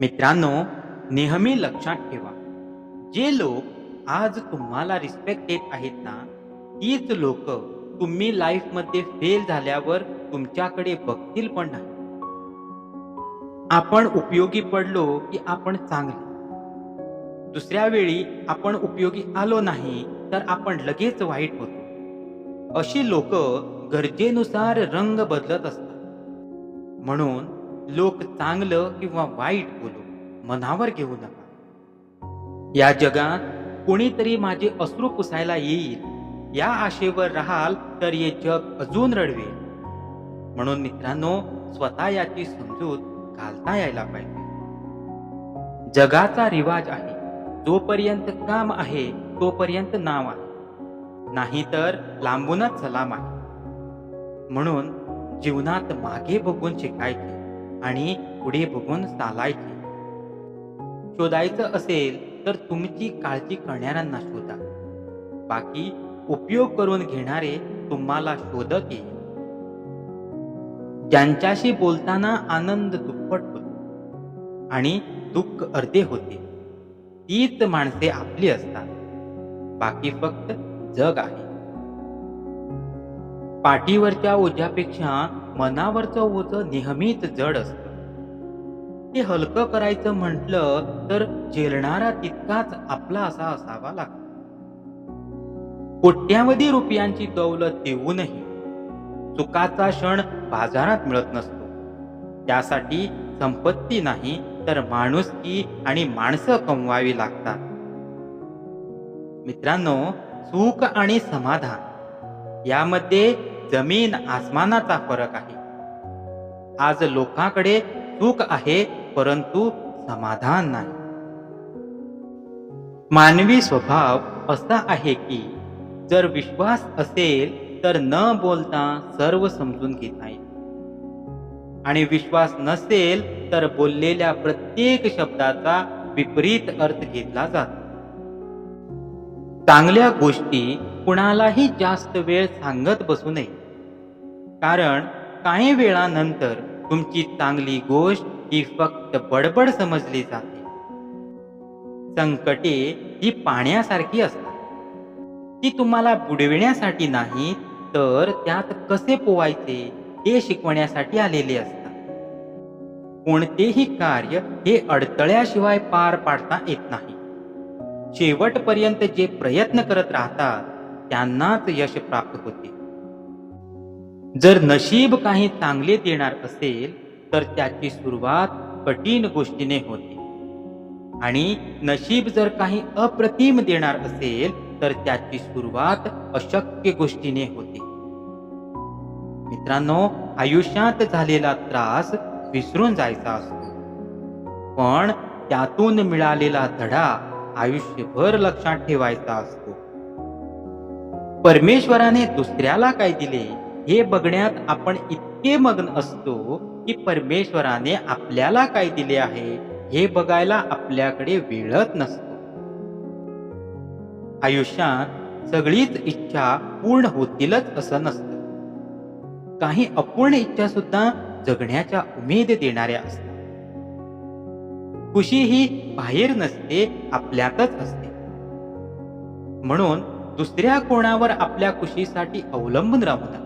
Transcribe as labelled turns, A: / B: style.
A: मित्रांनो नेहमी लक्षात ठेवा जे लोक आज तुम्हाला रिस्पेक्ट देत आहेत ना तीच लोक तुम्ही लाईफमध्ये फेल झाल्यावर तुमच्याकडे बघतील पण नाही. आपण उपयोगी पडलो की आपण चांगले. दुसऱ्या वेळी आपण उपयोगी आलो नाही तर आपण लगेच वाईट होतो. अशी लोक गरजेनुसार रंग बदलत असतात. म्हणून लोक चांगलं किंवा वाईट बोलू मनावर घेऊ नका. या जगात कोणीतरी माझे अश्रू पुसायला येईल या आशेवर राहाल तर हे जग अजून रडवेल. म्हणून मित्रांनो स्वतः याची समजूत घालता यायला पाहिजे. जगाचा रिवाज आहे जोपर्यंत काम आहे तोपर्यंत नाव आहे. नाहीतर लांबूनच सलाम आहे. म्हणून जीवनात मागे बघून शिकायचे. आणि पुढे बघून चालायचे. शोधायचं असेल तर तुमची काळजी करणाऱ्यांना शोधा. बाकी उपयोग करून घेणारे तुम्हाला शोधक येईल ज्यांच्याशी बोलताना आनंद दुप्पट होतो आणि दुःख अर्धे होते. तीच माणसे आपली असतात. बाकी फक्त जग आहे. पाठीवरच्या ओझ्यापेक्षा मनावरचं ओझ नेहमीच जड असतं. ते हलकं करायचं म्हटलं तर झेलणारा तितकाच आपला असा असावा लागतो. कोट्यावधी रुपयांची दौलत देऊनही चुकाचा क्षण बाजारात मिळत नसतो. त्यासाठी संपत्ती नाही तर माणुसकी आणि माणसं कमवावी लागतात. मित्रांनो सुख आणि समाधान यामध्ये जमीन आसमानाचा फरक आहे. आज लोकांकडे सुख आहे परंतु समाधान नाही. मानवी स्वभाव असा आहे की जर विश्वास असेल तर न बोलता सर्व समजून घेता येईल आणि विश्वास नसेल तर बोललेल्या प्रत्येक शब्दाचा विपरीत अर्थ घेतला जातो. चांगल्या गोष्टी कुणालाही जास्त वेळ सांगत बसू नये. कारण काही वेळानंतर तुमची चांगली गोष्ट ही फक्त बडबड समजली जाते. संकटे ही पाण्यासारखी असतात. ती तुम्हाला बुडविण्यासाठी नाही तर त्यात कसे पोवायचे हे शिकवण्यासाठी आलेले असतात. कोणतेही कार्य हे अडथळ्याशिवाय पार पाडता येत नाही. शेवटपर्यंत जे प्रयत्न करत राहतात त्यांनाच यश प्राप्त होते. जर नशीब काही चांगले देणार असेल तर त्याची सुरुवात कठीण गोष्टीने होते. आणि नशीब जर काही अप्रतिम देणार असेल तर त्याची सुरुवात अशक्य गोष्टीने होते. मित्रांनो आयुष्यात झालेला त्रास विसरून जायचा असतो. पण त्यातून मिळालेला धडा आयुष्यभर लक्षात ठेवायचा असतो. परमेश्वराने दुसऱ्याला काय दिले? हे बघण्यात आपण इतके मग्न असतो की परमेश्वराने आपल्याला काय दिले आहे हे बघायला आपल्याकडे वेळच नसतो. आयुष्यात सगळीच इच्छा पूर्ण होतीलच असं नसतं. काही अपूर्ण इच्छा सुद्धा जगण्याच्या उमेद देणाऱ्या असतात. खुशी ही बाहेर नसते आपल्यातच असते. म्हणून दुसऱ्या कोणावर आपल्या खुशीसाठी अवलंबून राहू नका.